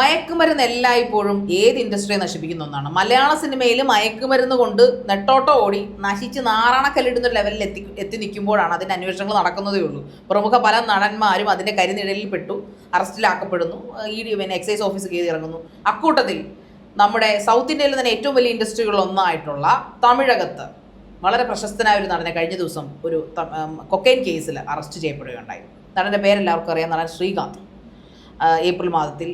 മയക്കുമരുന്ന് എല്ലായ്പ്പോഴും ഏത് ഇൻഡസ്ട്രിയെ നശിപ്പിക്കുന്ന ഒന്നാണ്. മലയാള സിനിമയിൽ മയക്കുമരുന്ന് കൊണ്ട് നെട്ടോട്ടോ ഓടി നശിച്ച് നാറാണക്കല്ലിടുന്ന ലെവലിൽ എത്തി എത്തി നിൽക്കുമ്പോഴാണ് അതിന്റെ അന്വേഷണങ്ങൾ നടക്കുന്നതേ ഉള്ളൂ. പ്രമുഖ പല നടന്മാരും അതിന്റെ കരിനിഴലിൽ പെട്ടു അറസ്റ്റിലാക്കപ്പെടുന്നു ഡി പിന്നെ എക്സൈസ് ഓഫീസ് കയറി ഇറങ്ങുന്നു. അക്കൂട്ടത്തിൽ നമ്മുടെ സൗത്ത് ഇന്ത്യയിൽ തന്നെ ഏറ്റവും വലിയ ഇൻഡസ്ട്രികളിൽ ഒന്നായിട്ടുള്ള തമിഴകത്ത് വളരെ പ്രശസ്തനായ ഒരു നടനെ കഴിഞ്ഞ ദിവസം ഒരു കൊക്കൈൻ കേസിൽ അറസ്റ്റ് ചെയ്യപ്പെടുകയുണ്ടായി. നടന്റെ പേരെല്ലാവർക്കും അറിയാം. നടൻ ശ്രീകാന്ത്. ഏപ്രിൽ മാസത്തിൽ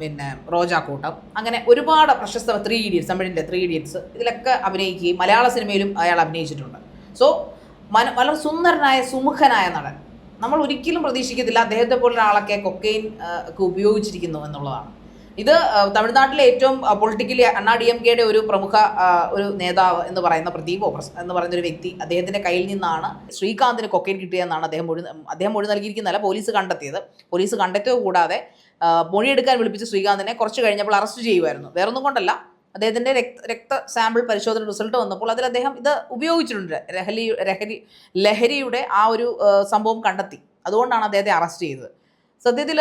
പിന്നെ റോജാക്കൂട്ടം അങ്ങനെ ഒരുപാട് പ്രശസ്ത ത്രീ ഇഡിയറ്റ്സ് തമിഴിന്റെ ത്രീ ഇഡിയറ്റ്സ് ഇതിലൊക്കെ അഭിനയിക്കുകയും മലയാള സിനിമയിലും അയാൾ അഭിനയിച്ചിട്ടുണ്ട്. സോ മന വളരെ സുന്ദരനായ സുമുഖനായ നടൻ. നമ്മൾ ഒരിക്കലും പ്രതീക്ഷിക്കത്തില്ല അദ്ദേഹത്തെ പോലുള്ള ആളൊക്കെ കൊക്കെയിൻ ഒക്കെ ഉപയോഗിച്ചിരിക്കുന്നു എന്നുള്ളതാണ്. ഇത് തമിഴ്നാട്ടിലെ ഏറ്റവും പൊളിറ്റിക്കലി അണ്ണാ ഡി എം കെയുടെ ഒരു പ്രമുഖ ഒരു നേതാവ് എന്ന് പറയുന്ന പ്രദീപ് ഓപ്രസ് എന്ന് പറയുന്ന ഒരു വ്യക്തി അദ്ദേഹത്തിന്റെ കയ്യിൽ നിന്നാണ് ശ്രീകാന്തിന് കൊക്കൈൻ കിട്ടിയതെന്നാണ് അദ്ദേഹം മൊഴി അദ്ദേഹം മൊഴി നൽകിയിരിക്കുന്നതല്ല പോലീസ് കണ്ടെത്തിയത്. പോലീസ് കണ്ടെത്തിയത് കൂടാതെ മൊഴി മൊഴിയെടുക്കാൻ വിളിപ്പിച്ച് ശ്രീകാന്തിനെ കുറച്ച് കഴിഞ്ഞപ്പോൾ അറസ്റ്റ് ചെയ്യുമായിരുന്നു. വേറൊന്നും കൊണ്ടല്ല. അദ്ദേഹത്തിന്റെ രക്ത രക്ത സാമ്പിൾ പരിശോധന റിസൾട്ട് വന്നപ്പോൾ അതിൽ അദ്ദേഹം ഇത് ഉപയോഗിച്ചിട്ടുണ്ട്. ലഹരി ലഹരി ലഹരിയുടെ ആ ഒരു സംഭവം കണ്ടെത്തി. അതുകൊണ്ടാണ് അദ്ദേഹത്തെ അറസ്റ്റ് ചെയ്തത്. സത്യത്തിൽ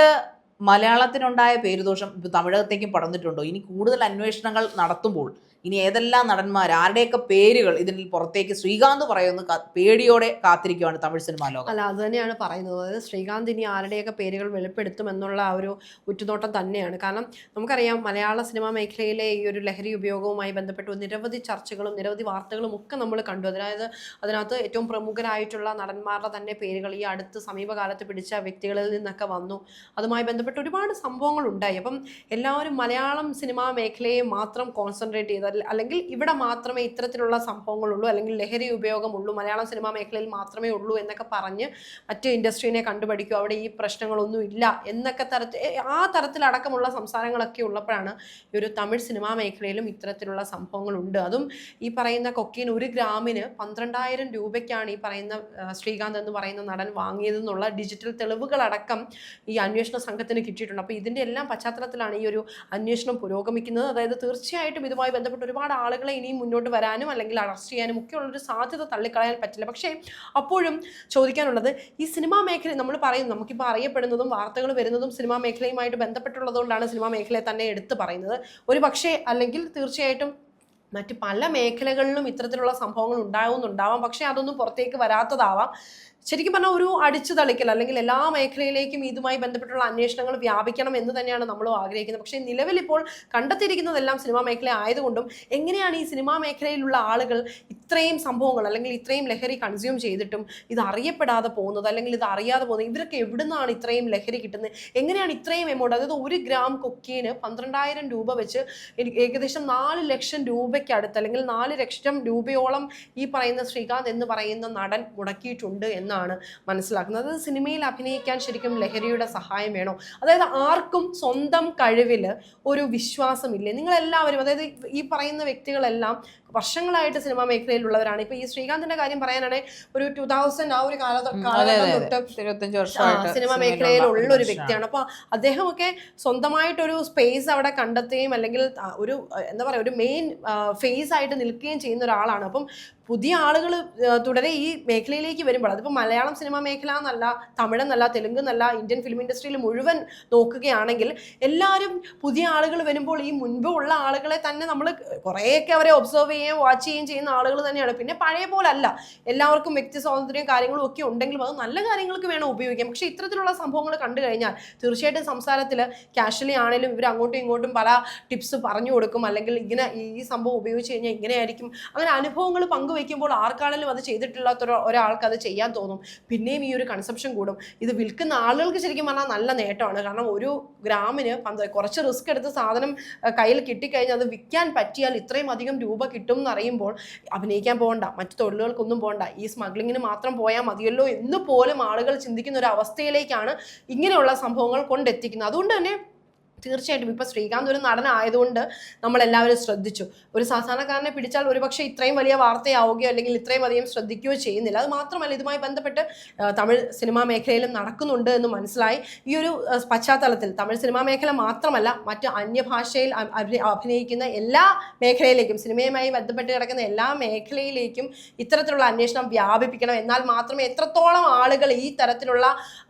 മലയാളത്തിനുണ്ടായ പേരുദോഷം തമിഴകത്തേക്കും പടർന്നിട്ടുണ്ടോ? ഇനി കൂടുതൽ അന്വേഷണങ്ങൾ നടത്തുമ്പോൾ ഇനി ഏതെല്ലാം നടന്മാർ ആരുടെയൊക്കെ പേരുകൾ ഇതിൽ പുറത്തേക്ക് ശ്രീകാന്ത് പറയുന്ന പേടിയോടെ കാത്തിരിക്കുകയാണ് തമിഴ് സിനിമാ ലോകം. അല്ല അത് തന്നെയാണ് പറയുന്നത്. അതായത് ശ്രീകാന്ത് ഇനി ആരുടെയൊക്കെ പേരുകൾ വെളിപ്പെടുത്തും എന്നുള്ള ആ ഒരു ഉറ്റുനോട്ടം തന്നെയാണ്. കാരണം നമുക്കറിയാം മലയാള സിനിമാ മേഖലയിലെ ഈ ഒരു ലഹരി ഉപയോഗവുമായി ബന്ധപ്പെട്ട് നിരവധി ചർച്ചകളും നിരവധി വാർത്തകളും ഒക്കെ നമ്മൾ കണ്ടു. അതായത് അതിനകത്ത് ഏറ്റവും പ്രമുഖരായിട്ടുള്ള നടന്മാരുടെ തന്നെ പേരുകൾ ഈ അടുത്ത് സമീപകാലത്ത് പിടിച്ച വ്യക്തികളിൽ നിന്നൊക്കെ വന്നു. അതുമായി ബന്ധപ്പെട്ട് ഒരുപാട് സംഭവങ്ങൾ ഉണ്ടായി. അപ്പം എല്ലാവരും മലയാളം സിനിമാ മേഖലയെ മാത്രം കോൺസെൻട്രേറ്റ് ചെയ്ത് അല്ലെങ്കിൽ ഇവിടെ മാത്രമേ ഇത്തരത്തിലുള്ള സംഭവങ്ങളുള്ളൂ അല്ലെങ്കിൽ ലഹരി ഉപയോഗമുള്ളൂ മലയാളം സിനിമാ മേഖലയിൽ മാത്രമേ ഉള്ളൂ എന്നൊക്കെ പറഞ്ഞ് മറ്റ് ഇൻഡസ്ട്രീനെ കണ്ടുപഠിക്കും. അവിടെ ഈ പ്രശ്നങ്ങളൊന്നും ഇല്ല എന്നൊക്കെ തരത്തിൽ ആ തരത്തിലടക്കമുള്ള സംസാരങ്ങളൊക്കെ ഉള്ളപ്പോഴാണ് ഈ ഒരു തമിഴ് സിനിമാ മേഖലയിലും ഇത്തരത്തിലുള്ള സംഭവങ്ങളുണ്ട്. അതും ഈ പറയുന്ന കൊക്കീൻ ഒരു ഗ്രാമിന് പന്ത്രണ്ടായിരം രൂപയ്ക്കാണ് ഈ പറയുന്ന ശ്രീകാന്ത് എന്ന് പറയുന്ന നടൻ വാങ്ങിയതെന്നുള്ള ഡിജിറ്റൽ തെളിവുകളടക്കം ഈ അന്വേഷണ സംഘത്തിന് കിട്ടിയിട്ടുണ്ട്. അപ്പോൾ ഇതിന്റെ എല്ലാം പശ്ചാത്തലത്തിലാണ് ഈ ഒരു അന്വേഷണം പുരോഗമിക്കുന്നത്. അതായത് തീർച്ചയായിട്ടും ഇതുമായി ബന്ധപ്പെട്ട് ഒരുപാട് ആളുകളെ ഇനിയും മുന്നോട്ട് വരാനും അല്ലെങ്കിൽ അറസ്റ്റ് ചെയ്യാനും ഒക്കെ ഉള്ളൊരു സാധ്യത തള്ളിക്കളയാൻ പറ്റില്ല. പക്ഷേ അപ്പോഴും ചോദിക്കാനുള്ളത് ഈ സിനിമാ മേഖല നമ്മൾ പറയും നമുക്കിപ്പോൾ അറിയപ്പെടുന്നതും വാർത്തകൾ വരുന്നതും സിനിമാ മേഖലയുമായിട്ട് ബന്ധപ്പെട്ടുള്ളതുകൊണ്ടാണ് സിനിമാ മേഖലയെ തന്നെ എടുത്തു പറയുന്നത്. ഒരു പക്ഷേ അല്ലെങ്കിൽ തീർച്ചയായിട്ടും മറ്റ് പല മേഖലകളിലും ഇത്തരത്തിലുള്ള സംഭവങ്ങൾ ഉണ്ടാവുന്നുണ്ടാവാം. പക്ഷേ അതൊന്നും പുറത്തേക്ക് വരാത്തതാവാം. ശരിക്കും പറഞ്ഞാൽ ഒരു അടിച്ചു തളിക്കൽ അല്ലെങ്കിൽ എല്ലാ മേഖലയിലേക്കും ഇതുമായി ബന്ധപ്പെട്ടുള്ള അന്വേഷണങ്ങൾ വ്യാപിക്കണം എന്ന് തന്നെയാണ് നമ്മളും ആഗ്രഹിക്കുന്നത്. പക്ഷേ നിലവിൽ ഇപ്പോൾ കണ്ടെത്തിയിരിക്കുന്നതെല്ലാം സിനിമാ മേഖല ആയതുകൊണ്ടും എങ്ങനെയാണ് ഈ സിനിമാ മേഖലയിലുള്ള ആളുകൾ ഇത്രയും സംഭവങ്ങൾ അല്ലെങ്കിൽ ഇത്രയും ലഹരി കൺസ്യൂം ചെയ്തിട്ടും ഇത് അറിയപ്പെടാതെ പോകുന്നത് അല്ലെങ്കിൽ ഇത് അറിയാതെ പോകുന്നത് ഇവരൊക്കെ എവിടുന്നാണ് ഇത്രയും ലഹരി കിട്ടുന്നത്? എങ്ങനെയാണ് ഇത്രയും എമൗണ്ട് അതായത് ഒരു ഗ്രാം കൊക്കീന് പന്ത്രണ്ടായിരം രൂപ വെച്ച് ഏകദേശം നാല് ലക്ഷം രൂപയ്ക്ക് അടുത്ത് അല്ലെങ്കിൽ നാല് ലക്ഷം രൂപയോളം ഈ പറയുന്ന ശ്രീകാന്ത് എന്ന് പറയുന്ന നടൻ മുടക്കിയിട്ടുണ്ട് എന്നാണ് മനസ്സിലാക്കുന്നത്. അത് സിനിമയിൽ അഭിനയിക്കാൻ ശരിക്കും ലഹരിയുടെ സഹായം വേണോ? അതായത് ആർക്കും സ്വന്തം കഴിവിൽ ഒരു വിശ്വാസമില്ലേ? നിങ്ങളെല്ലാവരും അതായത് ഈ പറയുന്ന വ്യക്തികളെല്ലാം വർഷങ്ങളായിട്ട് സിനിമാ മേഖലയിലുള്ളവരാണ് ഇപ്പൊ ഈ ശ്രീകാന്തിന്റെ കാര്യം പറയാനാണെങ്കിൽ ഒരു ടൂ തൗസൻഡ് ആ ഒരു കാലഘട്ടം തൊട്ട് സിനിമ മേഖലയിലുള്ള ഒരു വ്യക്തിയാണ്. അപ്പൊ അദ്ദേഹമൊക്കെ സ്വന്തമായിട്ടൊരു സ്പേസ് അവിടെ കണ്ടെത്തുകയും അല്ലെങ്കിൽ ഒരു എന്താ പറയുക ഒരു മെയിൻ ഫേസ് ആയിട്ട് നിൽക്കുകയും ചെയ്യുന്ന ഒരാളാണ്. അപ്പം പുതിയ ആളുകൾ തുടരെ ഈ മേഖലയിലേക്ക് വരുമ്പോൾ അതിപ്പോൾ മലയാളം സിനിമാ മേഖല എന്നല്ല തമിഴെന്നല്ല തെലുങ്ക് എന്നല്ല ഇന്ത്യൻ ഫിലിം ഇൻഡസ്ട്രിയിൽ മുഴുവൻ നോക്കുകയാണെങ്കിൽ എല്ലാവരും പുതിയ ആളുകൾ വരുമ്പോൾ ഈ മുൻപ് ഉള്ള ആളുകളെ തന്നെ നമ്മൾ കുറേയൊക്കെ അവരെ ഒബ്സർവ് ചെയ്യുകയും വാച്ച് ചെയ്യുകയും ചെയ്യുന്ന ആളുകൾ തന്നെയാണ്. പിന്നെ പഴയ പോലെ അല്ല എല്ലാവർക്കും വ്യക്തി സ്വാതന്ത്ര്യം കാര്യങ്ങളും ഒക്കെ ഉണ്ടെങ്കിലും അത് നല്ല കാര്യങ്ങൾക്ക് വേണം ഉപയോഗിക്കാം പക്ഷേ ഇത്തരത്തിലുള്ള സംഭവങ്ങൾ കണ്ടു കഴിഞ്ഞാൽ തീർച്ചയായിട്ടും സംസാരത്തിൽ കാഷ്വലി ആണെങ്കിലും ഇവർ അങ്ങോട്ടും ഇങ്ങോട്ടും പല ടിപ്സ് പറഞ്ഞു കൊടുക്കും. അല്ലെങ്കിൽ ഇങ്ങനെ ഈ സംഭവം ഉപയോഗിച്ച് കഴിഞ്ഞാൽ ഇങ്ങനെയായിരിക്കും. അങ്ങനെ അനുഭവങ്ങൾ പങ്കുവയ്ക്കുമ്പോൾ ആർക്കാണെങ്കിലും അത് ചെയ്തിട്ടില്ലാത്ത ഒരു ഒരാൾക്ക് അത് ചെയ്യാൻ തോന്നും. പിന്നെയും ഈ ഒരു കൺസെപ്ഷൻ കൂടും. ഇത് വിൽക്കുന്ന ആളുകൾക്ക് ശരിക്കും പറഞ്ഞാൽ നല്ല നേട്ടമാണ്. കാരണം ഒരു ഗ്രാമിന് കുറച്ച് റിസ്ക് എടുത്ത് സാധനം കയ്യിൽ കിട്ടിക്കഴിഞ്ഞാൽ അത് വിൽക്കാൻ പറ്റിയാൽ ഇത്രയും അധികം രൂപ കിട്ടും എന്ന് അറിയുമ്പോൾ അഭിനയിക്കാൻ പോകണ്ട മറ്റു തൊഴിലുകൾക്കൊന്നും പോകണ്ട ഈ സ്മഗ്ലിങ്ങിന് മാത്രം പോയാൽ മതിയല്ലോ എന്ന് പോലും ആളുകൾ ചിന്തിക്കുന്ന ഒരു അവസ്ഥയിലേക്കാണ് ഇങ്ങനെയുള്ള സംഭവങ്ങൾ കൊണ്ടെത്തിക്കുന്നത്. അതുകൊണ്ട് തന്നെ തീർച്ചയായിട്ടും ഇപ്പൊ ശ്രീകാന്ത് ഒരു നടനായതുകൊണ്ട് നമ്മൾ എല്ലാവരും ശ്രദ്ധിച്ചു. ഒരു സാധാരണക്കാരനെ പിടിച്ചാൽ ഒരുപക്ഷെ ഇത്രയും വലിയ വാർത്തയാവുകയോ അല്ലെങ്കിൽ ഇത്രയും അധികം ശ്രദ്ധിക്കുകയോ ചെയ്യുന്നില്ല. അത് മാത്രമല്ല ഇതുമായി ബന്ധപ്പെട്ട് തമിഴ് സിനിമാ മേഖലയിലും നടക്കുന്നുണ്ട് എന്ന് മനസ്സിലായി. ഈ ഒരു പശ്ചാത്തലത്തിൽ തമിഴ് സിനിമാ മേഖല മാത്രമല്ല മറ്റ് അന്യഭാഷയിൽ അഭിനയിക്കുന്ന എല്ലാ മേഖലയിലേക്കും സിനിമയുമായി ബന്ധപ്പെട്ട് കിടക്കുന്ന എല്ലാ മേഖലയിലേക്കും ഇത്തരത്തിലുള്ള അന്വേഷണം വ്യാപിപ്പിക്കണം. എന്നാൽ മാത്രമേ എത്രത്തോളം ആളുകൾ ഈ തരത്തിലുള്ള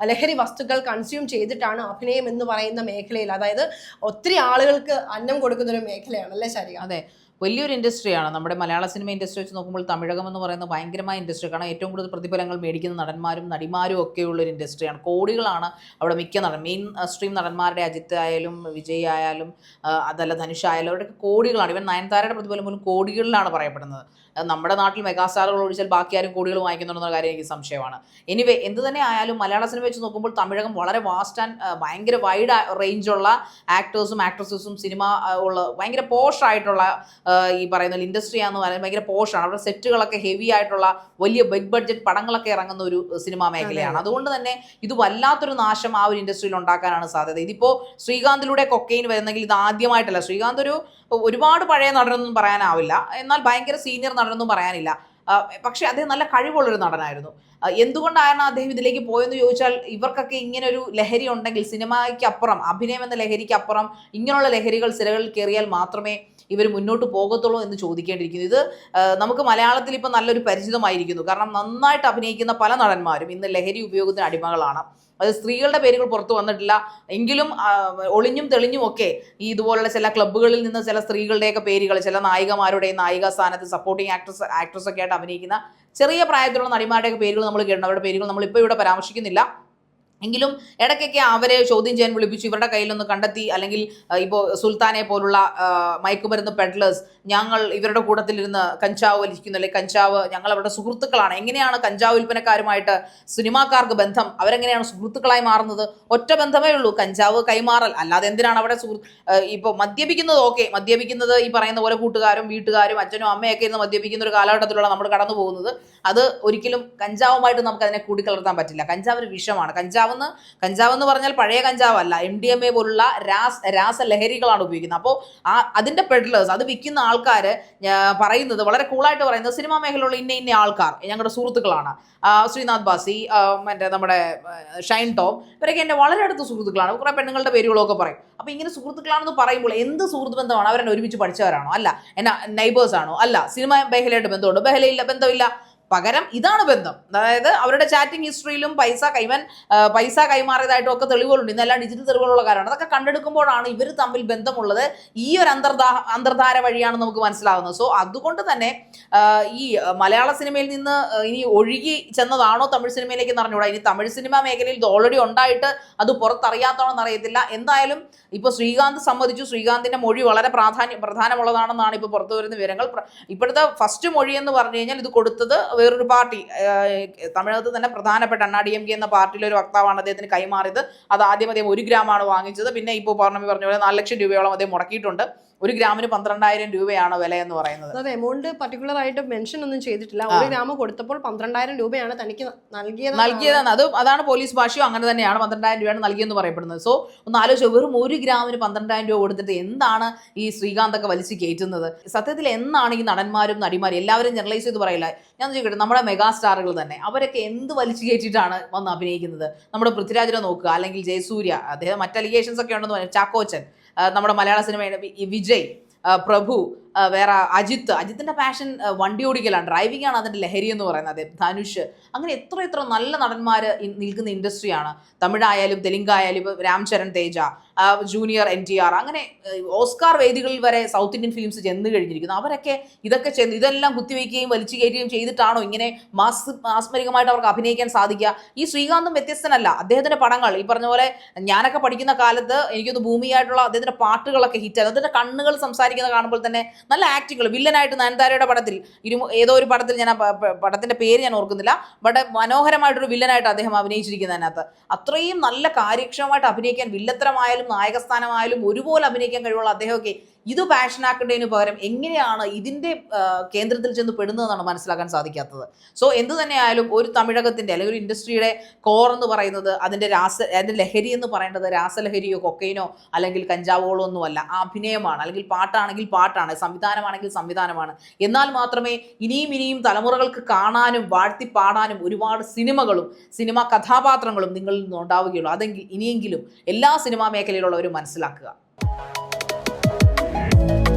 ലഹരി വസ്തുക്കൾ കൺസ്യൂം ചെയ്തിട്ടാണ് അഭിനയം എന്ന് പറയുന്ന മേഖലയിൽ അതായത് അത് ഒത്തിരി ആളുകൾക്ക് അന്നം കൊടുക്കുന്ന ഒരു മേഖലയാണ് അല്ലേ ശരി അതെ. വലിയൊരു ഇൻഡസ്ട്രിയാണ്. നമ്മുടെ മലയാള സിനിമ ഇൻഡസ്ട്രി വെച്ച് നോക്കുമ്പോൾ തമിഴകം എന്ന് പറയുന്നത് ഭയങ്കരമായ ഇൻഡസ്ട്രി കാരണം ഏറ്റവും കൂടുതൽ പ്രതിഫലങ്ങൾ മേടിക്കുന്ന നടന്മാരും നടിമാരും ഒക്കെയുള്ള ഒരു ഇൻഡസ്ട്രിയാണ് കോടികളാണ് അവിടെ മിക്ക നടൻ മെയിൻ സ്ട്രീം നടന്മാരുടെ അജിത്ത് ആയാലും വിജയ് ആയാലും അതല്ല ധനുഷ് ആയാലും അവരുടെയൊക്കെ കോടികളാണ്. ഇവൻ നയൻതാരയുടെ പ്രതിഫലം പോലും കോടികളിലാണ് പറയപ്പെടുന്നത്. നമ്മുടെ നാട്ടിൽ മെഗാസ്റ്റാറുകൾ ഒഴിച്ചാൽ ബാക്കി ആരും കോടികൾ വാങ്ങിക്കുന്നുണ്ടെന്ന കാര്യം എനിക്ക് സംശയമാണ്. എനിവേ എന്ത് തന്നെ ആയാലും മലയാള സിനിമ വെച്ച് നോക്കുമ്പോൾ തമിഴകം വളരെ വാസ്റ്റ് ആൻഡ് ഭയങ്കര വൈഡ് റേഞ്ചുള്ള ആക്ടേഴ്സും ആക്ട്രസസും സിനിമ ഉള്ള ഭയങ്കര പോഷ് ആയിട്ടുള്ള ആ, ഈ പറയുന്ന ഇൻഡസ്ട്രി ആണെന്ന് പറയുന്നത് ഭയങ്കര പോഷാണ് അവരുടെ സെറ്റുകളൊക്കെ ഹെവി ആയിട്ടുള്ള വലിയ ബിഗ് ബഡ്ജറ്റ് പടങ്ങളൊക്കെ ഇറങ്ങുന്ന ഒരു സിനിമാ മേഖലയാണ്. അതുകൊണ്ട് തന്നെ ഇത് വല്ലാത്തൊരു നാശം ആ ഒരു ഇൻഡസ്ട്രിയിൽ ഉണ്ടാക്കാനാണ് സാധ്യത. ഇതിപ്പോ ശ്രീകാന്തിലൂടെ കൊക്കെയിൻ വരുന്നെങ്കിൽ ഇത് ആദ്യമായിട്ടല്ല. ശ്രീകാന്ത് ഒരു ഒരുപാട് പഴയ നടനൊന്നും പറയാനാവില്ല. എന്നാൽ ഭയങ്കര സീനിയർ നടനൊന്നും പറയാനില്ല. പക്ഷേ അദ്ദേഹം നല്ല കഴിവുള്ളൊരു നടനായിരുന്നു. എന്തുകൊണ്ടാണ് അദ്ദേഹം ഇതിലേക്ക് പോയെന്ന് ചോദിച്ചാൽ ഇവർക്കൊക്കെ ഇങ്ങനെ ഒരു ലഹരി ഉണ്ടെങ്കിൽ സിനിമയ്ക്ക് അപ്പുറം അഭിനയം എന്ന ലഹരിക്ക് അപ്പുറം ഇങ്ങനെയുള്ള ലഹരികൾ സിരകളിൽ കയറിയാൽ മാത്രമേ ഇവർ മുന്നോട്ട് പോകത്തുള്ളൂ എന്ന് ചോദിക്കേണ്ടിയിരിക്കുന്നു. ഇത് നമുക്ക് മലയാളത്തിൽ ഇപ്പോൾ നല്ലൊരു പരിചിതമായിരിക്കുന്നു. കാരണം നന്നായിട്ട് അഭിനയിക്കുന്ന പല നടന്മാരും ഇന്ന് ലഹരി ഉപയോഗത്തിന് അടിമകളാണ്. അത് സ്ത്രീകളുടെ പേരുകൾ പുറത്തു വന്നിട്ടില്ല. എങ്കിലും ഒളിഞ്ഞും തെളിഞ്ഞും ഒക്കെ ഈ ഇതുപോലുള്ള ചില ക്ലബ്ബുകളിൽ നിന്ന് ചില സ്ത്രീകളുടെയൊക്കെ പേരുകൾ ചില നായികമാരുടെയും നായിക സ്ഥാനത്ത് സപ്പോർട്ടിങ് ആക്ട്രസ് ആക്ട്രസ് ഒക്കെ ആയിട്ട് അഭിനയിക്കുന്ന ചെറിയ പ്രായത്തിലുള്ള നടിമാരുടെയൊക്കെ പേരുകൾ നമ്മൾ കേട്ടു അവരുടെ പേരുകൾ നമ്മൾ ഇപ്പോൾ ഇവിടെ പരാമർശിക്കുന്നില്ല. എങ്കിലും ഇടയ്ക്കൊക്കെ അവരെ ചോദ്യം ചെയ്യാൻ വിളിപ്പിച്ചു ഇവരുടെ കയ്യിലൊന്ന് കണ്ടെത്തി അല്ലെങ്കിൽ ഇപ്പോൾ സുൽത്താനെ പോലുള്ള മയക്കുമരുന്ന് പെഡ്ലേഴ്സ് ഞങ്ങൾ ഇവരുടെ കൂട്ടത്തിലിരുന്ന് കഞ്ചാവ് വലിക്കുന്നു അല്ലെങ്കിൽ കഞ്ചാവ് ഞങ്ങൾ അവരുടെ സുഹൃത്തുക്കളാണ്. എങ്ങനെയാണ് കഞ്ചാവ് വിൽപ്പനക്കാരുമായിട്ട് സിനിമാക്കാർക്ക് ബന്ധം? അവരെങ്ങനെയാണ് സുഹൃത്തുക്കളായി മാറുന്നത്? ഒറ്റ ബന്ധമേ ഉള്ളൂ കഞ്ചാവ് കൈമാറൽ. അല്ലാതെ എന്തിനാണ് അവിടെ സുഹൃത്ത് ഇപ്പോൾ മദ്യപിക്കുന്നത്? ഓക്കെ മദ്യപിക്കുന്നത് ഈ പറയുന്ന പോലെ കൂട്ടുകാരും വീട്ടുകാരും അച്ഛനും അമ്മയൊക്കെ ഇരുന്ന് മദ്യപിക്കുന്ന ഒരു കാലഘട്ടത്തിലുള്ള നമ്മൾ കടന്നു പോകുന്നത് അത് ഒരിക്കലും കഞ്ചാവുമായിട്ട് നമുക്ക് അതിനെ കൂടിക്കലർത്താൻ പറ്റില്ല. കഞ്ചാവ് ഒരു വിഷമാണ്. കഞ്ചാവെന്ന്? കഞ്ചാവെന്ന് പറഞ്ഞാൽ പഴയ കഞ്ചാവല്ല. എം ഡി എം എ പോലുള്ള രാസ രാസലഹരികളാണ് ഉപയോഗിക്കുന്നത്. അപ്പോൾ ആ അതിന്റെ പെഡ്ലേഴ്സ് അത് വിൽക്കുന്ന ആൾക്കാർ പറയുന്നത് വളരെ കൂളായിട്ട് പറയുന്നത് സിനിമാ മേഖലയിലുള്ള ഇന്ന ഇന്ന ആൾക്കാർ ഞങ്ങളുടെ സുഹൃത്തുക്കളാണ്. ശ്രീനാഥ് ബാസി മറ്റേ നമ്മുടെ ഷൈൻ ടോം ഇവരൊക്കെ എന്റെ വളരെ അടുത്ത സുഹൃത്തുക്കളാണ്. കുറേ പെണ്ണുങ്ങളുടെ പേരുകളൊക്കെ പറയും. അപ്പോൾ ഇങ്ങനെ സുഹൃത്തുക്കളാണെന്ന് പറയുമ്പോൾ എന്ത് സുഹൃത്ത് ബന്ധമാണ്? അവരെന്നെ ഒരുമിച്ച് പഠിച്ചവരാണോ? അല്ല എന്നാ നൈബേഴ്സ് ആണോ? അല്ല സിനിമ മേഖലയായിട്ട് ബന്ധമുണ്ട്? ബഹലയില്ല ബന്ധമില്ല. പകരം ഇതാണ് ബന്ധം. അതായത് അവരുടെ ചാറ്റിംഗ് ഹിസ്റ്ററിയിലും പൈസ കൈവൻ പൈസ കൈമാറിയതായിട്ടും ഒക്കെ തെളിവുകളുണ്ട്. ഇന്നെല്ലാം ഡിജിറ്റൽ തെളിവുകളുള്ള കാര്യമാണ് അതൊക്കെ കണ്ടെടുക്കുമ്പോഴാണ് ഇവർ തമ്മിൽ ബന്ധമുള്ളത്. ഈ ഒരു അന്തർധാ അന്തർധാര വഴിയാണ് നമുക്ക് മനസ്സിലാകുന്നത് സോ അതുകൊണ്ട് തന്നെ ഈ മലയാള സിനിമയിൽ നിന്ന് ഇനി ഒഴുകി ചെന്നതാണോ തമിഴ് സിനിമയിലേക്ക് എന്ന് അറിഞ്ഞുകൂടാ ഇനി തമിഴ് സിനിമ മേഖലയിൽ ഇത് ഓൾറെഡി ഉണ്ടായിട്ട് അത് പുറത്തറിയാത്തതാണോ എന്നറിയത്തില്ല. എന്തായാലും ഇപ്പോൾ ശ്രീകാന്ത് സമ്മതിച്ചു. ശ്രീകാന്തിന്റെ മൊഴി വളരെ പ്രാധാന്യം പ്രധാനമുള്ളതാണെന്നാണ് ഇപ്പോൾ പുറത്തു വരുന്ന വിവരങ്ങൾ. ഇപ്പോഴത്തെ ഫസ്റ്റ് മൊഴി എന്ന് പറഞ്ഞു കഴിഞ്ഞാൽ ഇത് കൊടുത്തത് വേറൊരു പാർട്ടി തമിഴകത്ത് തന്നെ പ്രധാനപ്പെട്ട അണ്ണാ ഡി എം കെ എന്ന പാർട്ടിയിലെ ഒരു വക്താവാണ് അദ്ദേഹത്തിന് കൈമാറിയത്. അത് ആദ്യം അദ്ദേഹം ഒരു ഗ്രാമാണ് വാങ്ങിച്ചത്. പിന്നെ ഇപ്പോൾ പൗർണമി പറഞ്ഞ പോലെ നാല് ലക്ഷം രൂപയോളം അദ്ദേഹം മുടക്കിയിട്ടുണ്ട്. ഒരു ഗ്രാമിന് പന്ത്രണ്ടായിരം രൂപയാണ് വില എന്ന് പറയുന്നത്? അത് എമൗണ്ട് പർട്ടിക്കുലർ ആയിട്ട് മെൻഷൻ ഒന്നും ചെയ്തിട്ടില്ല. ഒരു ഗ്രാമം കൊടുത്തപ്പോൾ പന്ത്രണ്ടായിരം രൂപയാണ് തനിക്ക് നൽകിയത് നൽകിയതാണ്. അത് അതാണ് പോലീസ് ഭാഷയോ അങ്ങനെ തന്നെയാണ് പന്ത്രണ്ടായിരം രൂപയാണ് നൽകിയെന്ന് പറയപ്പെടുന്നത്. സോ ഒന്ന് ആലോചിച്ചു വെറും ഒരു ഗ്രാമിന് പന്ത്രണ്ടായിരം രൂപ കൊടുത്തിട്ട് എന്താണ് ഈ ശ്രീകാന്തൊക്കെ വലിച്ചു കയറ്റുന്നത്? സത്യത്തിൽ എന്നാണ് ഈ നടന്മാരും നടിമാരും എല്ലാവരും ജനറലൈസ് ചെയ്ത് പറയില്ല. ഞാൻ ചോദിക്കട്ടെ നമ്മുടെ മെഗാ സ്റ്റാറുകൾ തന്നെ അവരൊക്കെ എന്ത് വലിച്ചു കയറ്റിയിട്ടാണ് വന്ന് അഭിനയിക്കുന്നത്? നമ്മുടെ പൃഥ്വിരാജിനെ നോക്കുക അല്ലെങ്കിൽ ജയസൂര്യ അദ്ദേഹം മറ്റ് അലിഗേഷൻസ് ഒക്കെ ഉണ്ടെന്ന് പറയാം ചാക്കോച്ചൻ. നമ്മുടെ മലയാള സിനിമയുടെ വിജയ് പ്രഭു വേറെ അജിത്ത്. അജിത്തിന്റെ പാഷൻ വണ്ടി ഓടിക്കലാണ്. ഡ്രൈവിംഗ് ആണ് അതിന്റെ ലഹരി എന്ന് പറയുന്നത്. ധനുഷ്. അങ്ങനെ എത്ര എത്ര നല്ല നടന്മാർ നിൽക്കുന്ന ഇൻഡസ്ട്രിയാണ് തമിഴായാലും തെലുങ്കായാലും ഇപ്പോൾ Ram Charan Teja junior N T R അങ്ങനെ ഓസ്കാർ വേദികളിൽ വരെ സൗത്ത് ഇന്ത്യൻ ഫിലിംസ് ചെന്ന് കഴിഞ്ഞിരിക്കുന്നു. അവരൊക്കെ ഇതൊക്കെ ചെന്ന് ഇതെല്ലാം കുത്തിവെക്കുകയും വലിച്ചു കയറ്റുകയും ചെയ്തിട്ടാണോ ഇങ്ങനെ മാസ് മാസ്മരികമായിട്ട് അവർക്ക് അഭിനയിക്കാൻ സാധിക്കുക? ഈ ശ്രീകാന്തും വ്യത്യസ്തനല്ല. അദ്ദേഹത്തിന്റെ പടങ്ങൾ ഈ പറഞ്ഞ പോലെ ഞാനൊക്കെ പഠിക്കുന്ന കാലത്ത് എനിക്കൊന്ന് ഭൂമിയായിട്ടുള്ള അദ്ദേഹത്തിന്റെ പാട്ടുകളൊക്കെ ഹിറ്റ് അദ്ദേഹത്തിന്റെ കണ്ണുകൾ സംസാരിക്കുന്നത് കാണുമ്പോൾ തന്നെ നല്ല ആക്ടിങ്ങൾ വില്ലനായിട്ട് നയൻതാരയുടെ പടത്തിൽ ഇരു ഏതോ ഒരു പടത്തിൽ ഞാൻ പടത്തിന്റെ പേര് ഞാൻ ഓർക്കുന്നില്ല ബട്ട് മനോഹരമായിട്ടൊരു വില്ലനായിട്ട് അദ്ദേഹം അഭിനയിച്ചിരിക്കുന്നതിനകത്ത് അത്രയും നല്ല കാര്യക്ഷമമായിട്ട് അഭിനയിക്കാൻ വില്ലത്തരമായാലും നായകസ്ഥാനമായാലും ഒരുപോലെ അഭിനയിക്കാൻ കഴിവുള്ള അദ്ദേഹമൊക്കെ ഇത് പാഷനാക്കേണ്ടതിന് പകരം എങ്ങനെയാണ് ഇതിന്റെ കേന്ദ്രത്തിൽ ചെന്ന് പെടുന്നതെന്നാണ് മനസ്സിലാക്കാൻ സാധിക്കാത്തത്. സോ എന്ത് തന്നെയായാലും ഒരു തമിഴകത്തിന്റെ അല്ലെങ്കിൽ ഒരു ഇൻഡസ്ട്രിയുടെ കോർ എന്ന് പറയുന്നത് അതിന്റെ രാസ അതിന്റെ ലഹരി എന്ന് പറയേണ്ടത് രാസലഹരിയോ കൊക്കൈനോ അല്ലെങ്കിൽ കഞ്ചാവോളോ ഒന്നുമല്ല അഭിനയമാണ്. അല്ലെങ്കിൽ പാട്ടാണെങ്കിൽ പാട്ടാണ്. സംവിധാനമാണെങ്കിൽ സംവിധാനമാണ്. എന്നാൽ മാത്രമേ ഇനിയും ഇനിയും തലമുറകൾക്ക് കാണാനും വാഴ്ത്തി പാടാനും ഒരുപാട് സിനിമകളും സിനിമാ കഥാപാത്രങ്ങളും നിങ്ങളിൽ നിന്ന് ഉണ്ടാവുകയുള്ളൂ അതെങ്കിൽ ഇനിയെങ്കിലും എല്ലാ സിനിമാ മേഖലയിലുള്ളവരും മനസ്സിലാക്കുക. Thank you.